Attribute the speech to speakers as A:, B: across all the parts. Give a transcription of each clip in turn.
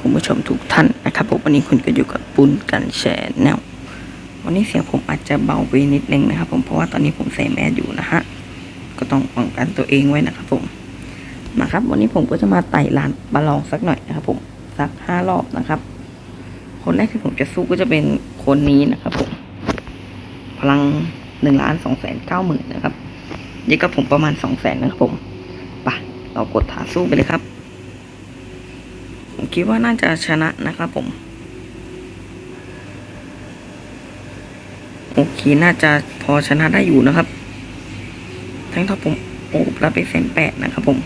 A: คุณผู้ชมทุกท่านนะครับผมวันนี้คุณก็อยู่กับปุ้นกันแชร์แนววันนี้เสียงผมอาจจะเบาไปนิดนึงนะครับผมเพราะว่าตอนนี้ผมใส่แมสอยู่นะฮะก็ต้องป้องกันตัวเองไว้นะครับผมมาครับ วันนี้ผมก็จะมาไต่ลานบาลองสักหน่อยนะครับ ผมสักห้ารอบนะครับ คนแรกที่ผมจะสู้ก็จะเป็นคนนี้นะครับผมพลังหนึ่งล้านสองแสนเก้าหมื่นนะครับเยอะกับผมประมาณสองแสนนะครับผมไปะเรากดถาสู้ไปเลยครับ คิดว่าน่าจะชนะนะครับผม โอเค น่าจะพอชนะได้อยู่นะครับ ทั้งท็อปผมโอบรับไปแสนแปดนะครับผม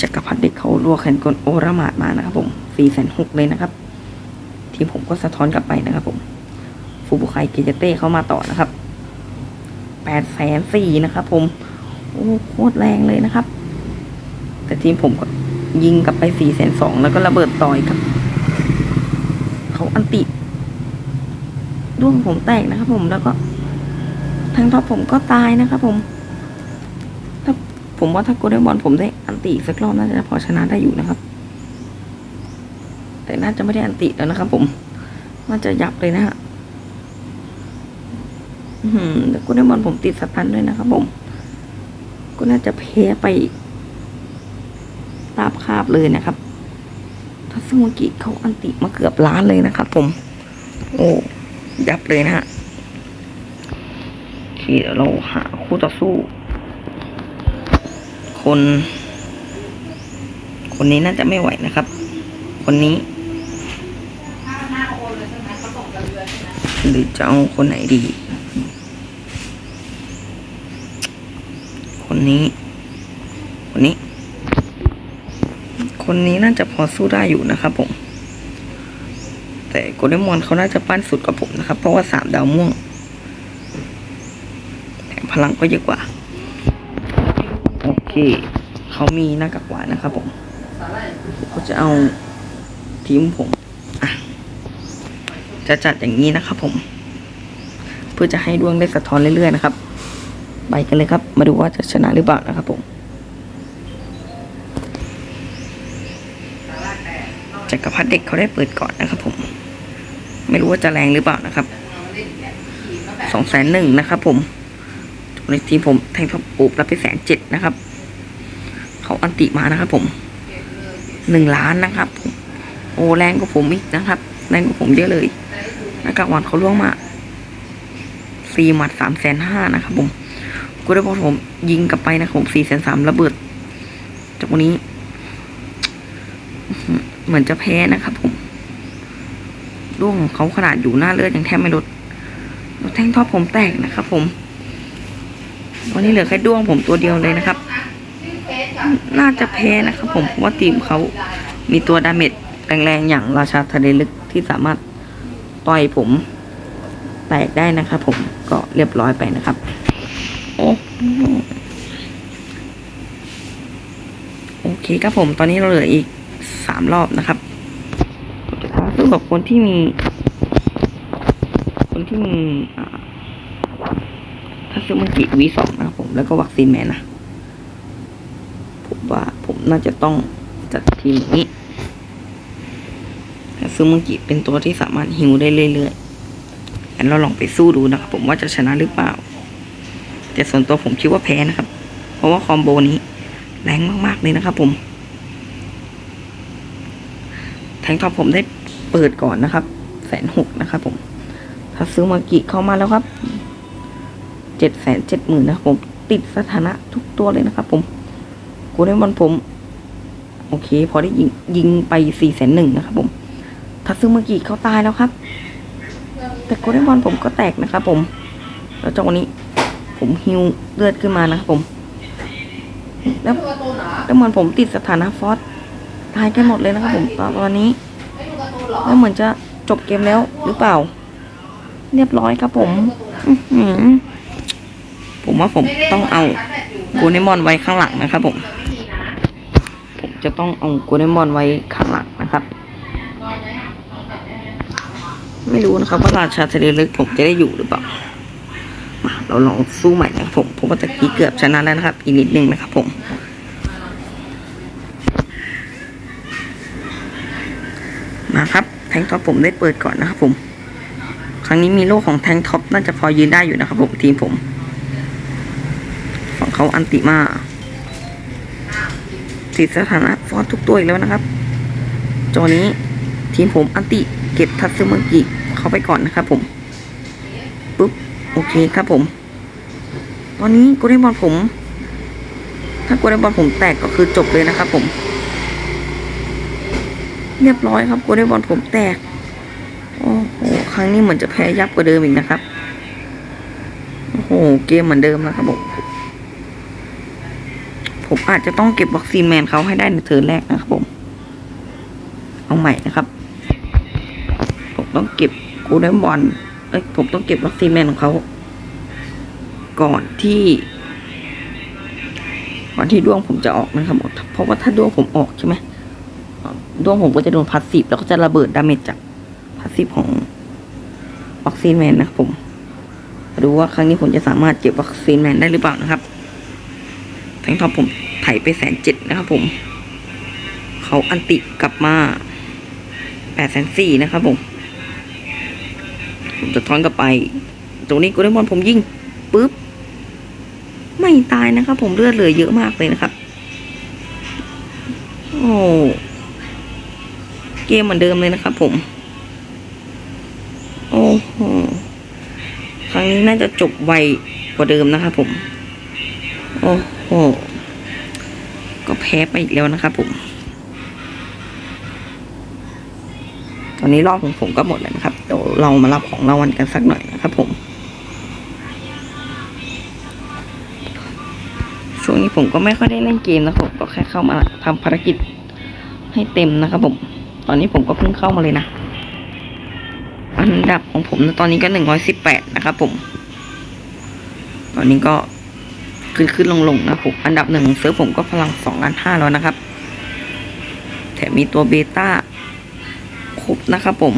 A: จักรพรรดิเขาลวกแขนกลโอรามาดมานะครับผมสี่แสนหกเลยนะครับ ที่ผมก็สะท้อนกลับไปนะครับผมฟูบุไคเกเจเต้เข้ามาต่อนะครับแปดแสนสี่นะครับผม โอ้โคตรแรงเลยนะครับ แต่ทีมผมก็ ยิงกลับไปสี่แสนสองแล้วก็ระเบิดต่อยกับ เขาอันติด้วงผมแตกนะครับผมแล้วก็ทางท็อปผมก็ตายนะครับผม ถ้าผมว่าถ้าโกลเด้นบอลผมได้อันติสักรอบน่าจะพอชนะได้อยู่นะครับ แต่น่าจะไม่ได้อันติแล้วนะครับ ผมน่าจะยับเลยนะฮะอืมแต่กูได้บอลผมติดสตันด้วยนะครับผม ก็น่าจะแพ้ไป ตาบคาบเลยนะครับถ้าซึ่งเมื่อกี้เขาอันติมาเกือบล้านเลยนะครับผม โอ้ยับเลยนะฮะโอเคเดี๋ยวเราหาคู่ต่อสู้ คน คนนี้น่าจะไม่ไหวนะครับ คนนี้ หรือจะเอาคนไหนดี คนนี้ คนนี้ คนนี้น่าจะพอสู้ได้อยู่นะครับผม แต่โกลเด้นมอนเขาน่าจะปั้นสุดกว่าผมนะครับ เพราะว่าสามดาวม่วงแถมพลังก็เยอะกว่า โอเคเขามีหน้ากากหวานนะครับผมเขาจะเอาทีมผมะจะจัดอย่างนี้นะครับผม เพื่อจะให้ดวงได้สะท้อนเรื่อยๆนะครับ ไปกันเลยครับ มาดูว่าจะชนะหรือเปล่านะครับผม จักรพรรดิเด็กเขาได้เปิดก่อนนะครับผม ไม่รู้ว่าจะแรงหรือเปล่านะครับสองแสนหนึ่งนะครับผมในทีมผมแทงท็อปปูบรับไปแสนเจ็ดนะครับ เขาอันติมานะครับผมหนึ่งล้านนะครับผมโอ้แรงกว่าผมอีกนะครับ แรงกว่าผมเยอะเลยน้ากากวานเขาล่วงมาสี่หมัดสามแสนห้านะครับผมกูได้บอกผมยิงกลับไปนะครับผมสี่แสนสามระเบิดจากวันนี้ เหมือนจะแพ้นะครับผมร่วงของเขาขนาดอยู่หน้าเลือดยังแทบไม่ลดแล้วแท่งท็อผมแตกนะครับผมวันนี้เหลือแค่ด้วงผมตัวเดียวเลยนะครับ น่าจะแพ้นะครับผมเพราะว่าทีมเขามีตัวดาเมจแรงๆอย่างราชาทะเลลึกที่สามารถต่อยผมแตกได้นะครับผมก็เรียบร้อยไปนะครับ โอ้โอเคครับผมตอนนี้เราเหลืออีก สามรอบนะครับผมจะท้าสู้กับคนที่มี คนที่มีถ้าซื้อมันกิวีสองนะครับผมแล้วก็วัคซีนแมนนะผมว่าผมน่าจะต้องจัดทีมนี้ถ้าซื้อมังกิเป็นตัวที่สามารถฮิวได้เรื่อยๆงั้นเราลองไปสู้ดูนะครับผมว่าจะชนะหรือเปล่า แต่ส่วนตัวผมคิดว่าแพ้นะครับ เพราะว่าคอมโบนี้แรงมากๆเลยนะครับผม แทงท็อปผมได้เปิดก่อนนะครับแสนหกนะครับผมถ้าซื้อมากิเข้ามาแล้วครับเจ็ดแสนเจ็ดหมื่นนะครับผมติดสถานะทุกตัวเลยนะครับ ผมกูได้บอลผม โอเค พอได้ยิงยิงไปสี่แสนหนึ่งนะครับ ผมถ้าซื้อมากิเขาตายแล้วครับ แต่กูได้บอลผมก็แตกนะครับผมแล้วจังหวะนี้ ผมฮิวเลือดขึ้นมานะครับผมแล้วแล้วเหมือนผมติดสถานะฟอส ตายกันหมดเลยนะครับผมตอนนี้แล้วเหมือนจะจบเกมแล้วหรือเปล่า เรียบร้อยครับผมผมว่าผมต้องเอาโกเนมอนไว้ข้างหลังนะครับผม ผมจะต้องเอาโกเนมอนไว้ข้างหลังนะครับ ไม่รู้นะครับว่าราชาทะเลลึกผมจะได้อยู่หรือเปล่ามาเราลองสู้ใหม่นะครับผม ผมว่าตะกี้เกือบชนะแล้วนะครับ อีกนิดนึงนะครับผม มาครับ แทงท็อปผมได้เปิดก่อนนะครับผม ครั้งนี้มีโล่ของแทงท็อปน่าจะพอยืนได้อยู่นะครับผมทีมผมฝั่งเขาอันติมาติดสถานะฟอสทุกตัวอีกแล้วนะครับ จอนี้ทีมผมอันติเก็บทัตสึมากิเขาไปก่อนนะครับผมปุ๊บโอเคครับผม ตอนนี้กลเด้นบอลผม ถ้ากลเด้นบอลผมแตกก็คือจบเลยนะครับผม เรียบร้อยครับโกลเด้นบอลผมแตก โอ้โห ครั้งนี้เหมือนจะแพ้ยับกว่าเดิมอีกนะครับ โอ้โห เกมเหมือนเดิมแล้วครับผมผมอาจจะต้องเก็บวัคซีนแมนเขาให้ได้ในเทิร์นแรกนะครับผม เอาใหม่นะครับ ผมต้องเก็บกูได้บอลเอ้ย ผมต้องเก็บวัคซีนแมนของเขา ก่อนที่ก่อนที่ดวงผมจะออกนะครับผมเพราะว่าถ้าดวงผมออกใช่ไหม ดวงผมก็จะโดนพาสซีฟแล้วก็จะระเบิดดาเมจจากพาสซีฟของวัคซีนแมนนะครับผมดูว่าครั้งนี้ผมจะสามารถเก็บวัคซีนแมนได้หรือเปล่านะครับแทงทอปผมไถไปแสนเจ็ดนะครับผม เขาอันติกลับมาแปดแสนสี่นะครับผม ผมจะท้อนกลับไป ตรงนี้กูได้บอลผมยิงปุ๊บ ไม่ตายนะครับผมเลือดเหลือเยอะมากเลยนะครับ โอ้ เกมเหมือนเดิมเลยนะครับผม โอ้โหครั้งนี้น่าจะจบไวกว่าเดิมนะครับผม โอ้โห ก็แพ้ไปอีกแล้วนะครับผม ตอนนี้รอบของผมก็หมดแล้วนะครับ เดี๋ยวเรามารับของรางวัลกันสักหน่อยนะครับผมช่วงนี้ผมก็ไม่ค่อยได้เล่นเกมนะครับผมก็แค่เข้ามาทำภารกิจให้เต็มนะครับผม ตอนนี้ผมก็เพิ่งเข้ามาเลยนะ อันดับของผมตอนนี้ก็หนึ่งร้อยสิบแปดนะครับผม ตอนนี้ก็ขึ้นขึ้นลงลงนะผมอันดับหนึ่งเซิร์ฟผมก็พลังสองล้านห้าแล้วนะครับ แถมมีตัวเบต้าครบนะครับผม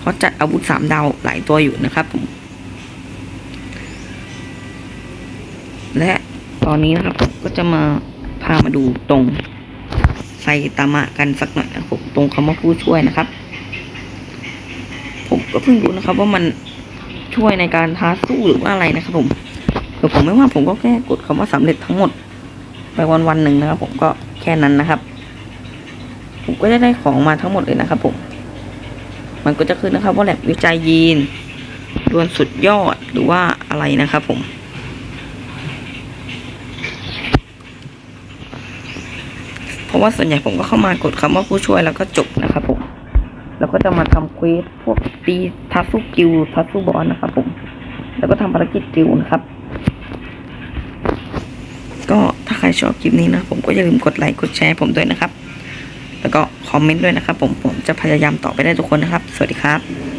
A: เขาจัดอาวุธสามดาวหลายตัวอยู่นะครับผม และตอนนี้นะครับผมก็จะมาพามาดูตรง ซตามะกันสักหน่อยนะครับผมตรงคำว่าผู้ช่วยนะครับ ผมก็เพิ่งรู้นะครับ ว่ามันช่วยในการท้าสู้หรือว่าอะไรนะครับ ผมเผื่อผมไม่ว่าผมก็แค่กดคำว่าสำเร็จทั้งหมด ไปวันวันๆหนึ่งนะครับ ผมก็แค่นั้นนะครับ ผมก็จะได้ของมาทั้งหมดเลยนะครับผม มันก็จะขึ้นนะครับ ว่าแลบวิจัยยีนดวลสุดยอดหรือว่าอะไรนะครับผม เพราะว่าส่วนใหญ่ผมก็เข้ามากดคำว่าผู้ช่วยแล้วก็จบนะครับผม แล้วก็จะมาทำเควสพวกตีทัฟฟูกิวทัฟฟูบอลนะครับผม แล้วก็ทำภารกิจกิวนะครับ ก็ถ้าใครชอบคลิปนี้นะ ผมก็อย่าลืมกดไลค์กดแชร์ผมด้วยนะครับ แล้วก็คอมเมนต์ด้วยนะครับผมผมจะพยายามตอบไปได้ทุกคนนะครับ สวัสดีครับ